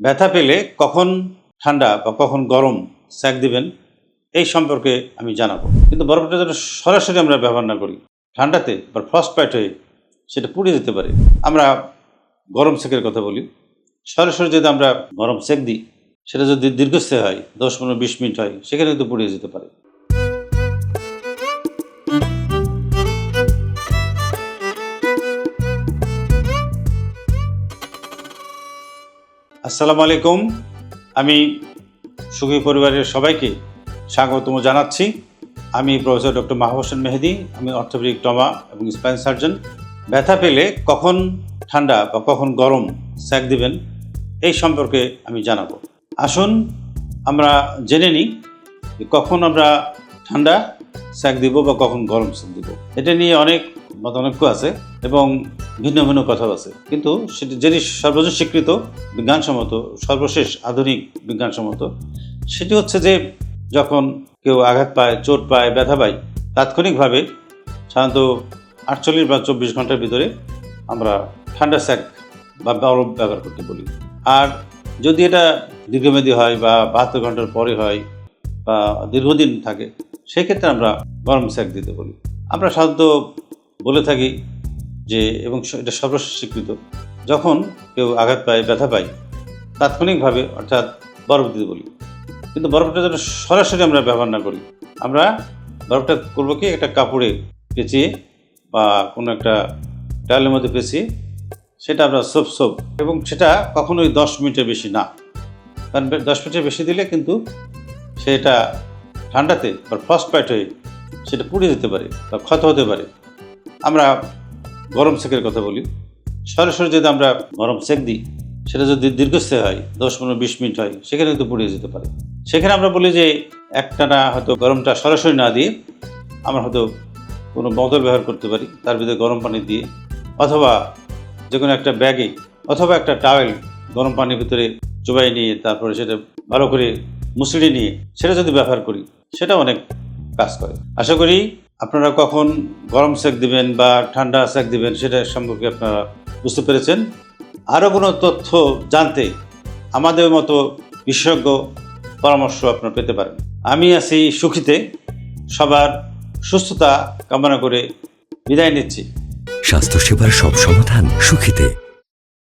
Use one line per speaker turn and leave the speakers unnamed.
ব্যথা পেলে কখন ঠান্ডা বা কখন গরম স্যাক দিবেন, এই সম্পর্কে আমি জানাব। কিন্তু বরফটা যেন সরাসরি আমরা ব্যবহার না করি। ঠান্ডাতে বা ফ্রস্ট পাইট হয়ে সেটা পুড়ে যেতে পারে। আমরা গরম সেকের কথা বলি। সরাসরি যদি আমরা গরম সেক দিই, সেটা যদি দীর্ঘস্থায়ী হয়, দশ পনেরো বিশ মিনিট হয়, সেখানে কিন্তু পুড়িয়ে যেতে পারে। আসসালামু আলাইকুম। আমি সুখী পরিবারের সবাইকে স্বাগতম জানাচ্ছি। আমি প্রফেসর ডক্টর মাহবুসেন মেহেদি, আমি অর্থোপেডিক টমা এবং স্পাইন সার্জন। ব্যথা পেলে কখন ঠান্ডা বা কখন গরম স্যাক দিবেন এই সম্পর্কে আমি জানাব। আসুন, আমরা জেনে নিই কখন আমরা ঠান্ডা স্যাক দিব বা কখন গরম স্যাক দিব। এটা নিয়ে অনেক মতানৈক্য আছে এবং ভিন্ন ভিন্ন কথা আছে। কিন্তু সেটি যেটি সর্বজন স্বীকৃত, বিজ্ঞানসম্মত, সর্বশেষ আধুনিক বিজ্ঞানসম্মত, সেটি হচ্ছে যে যখন কেউ আঘাত পায়, চোট পায়, ব্যথা পায়, তাৎক্ষণিকভাবে সাধারণত আটচল্লিশ বা চব্বিশ ঘণ্টার ভিতরে আমরা ঠান্ডা স্যাক বা বরফ ব্যবহার করতে বলি। আর যদি এটা দীর্ঘমেয়াদী হয় বা বাহাত্তর ঘণ্টার পরে হয় বা দীর্ঘদিন থাকে, সেক্ষেত্রে আমরা গরম স্যাক দিতে বলি। আমরা সাধারণত বলে থাকি যে, এবং এটা সর্বশেষ স্বীকৃত, যখন কেউ আঘাত পায়, ব্যথা পায়, তাৎক্ষণিকভাবে, অর্থাৎ বরফ দিতে বলি। কিন্তু বরফটা যেন সরাসরি আমরা ব্যবহার না করি, আমরা বরফটা করব কি? একটা কাপড়ে পেঁচিয়ে বা কোনো একটা ডালের মধ্যে পেঁচিয়ে, সেটা আমরা সোপ সোপ, এবং সেটা কখনোই দশ মিনিটের বেশি না। কারণ দশ মিনিটের বেশি দিলে কিন্তু সেটা ঠান্ডাতে বা ফ্রস্ট পাইট হয়ে সেটা পুড়ে যেতে পারে বা ক্ষত হতে পারে। আমরা গরম সেকের কথা বলি। সরাসরি যদি আমরা গরম সেক দিই, সেটা যদি দীর্ঘস্থায়ী হয়, দশ পনেরো বিশ মিনিট হয়, সেখানে কিন্তু পুড়িয়ে যেতে পারে। সেখানে আমরা বলি যে একটানা হয়তো গরমটা সরাসরি না দিয়ে আমরা হয়তো কোনো বোতল ব্যবহার করতে পারি, তার ভিতরে গরম পানি দিয়ে। অথবা যে কোনো একটা ব্যাগে অথবা একটা টাওয়েল গরম পানির ভিতরে চুবাই নিয়ে, তারপরে সেটা ভালো করে মুসড়ে নিয়ে, সেটা যদি ব্যবহার করি সেটা অনেক কাজ করে। আশা করি আপনারা কখন গরম সেক দিবেন বা ঠান্ডা সেক দিবেন সেটা সম্পর্কে আপনারা বুঝতে পেরেছেন। আরও কোনো তথ্য জানতে আমাদের মতো বিশেষজ্ঞ পরামর্শ আপনারা পেতে পারেন। আমি আছি সুখীতে। সবার সুস্থতা কামনা করে বিদায় নিচ্ছি।
স্বাস্থ্যসেবার সব সমাধান সুখিতে।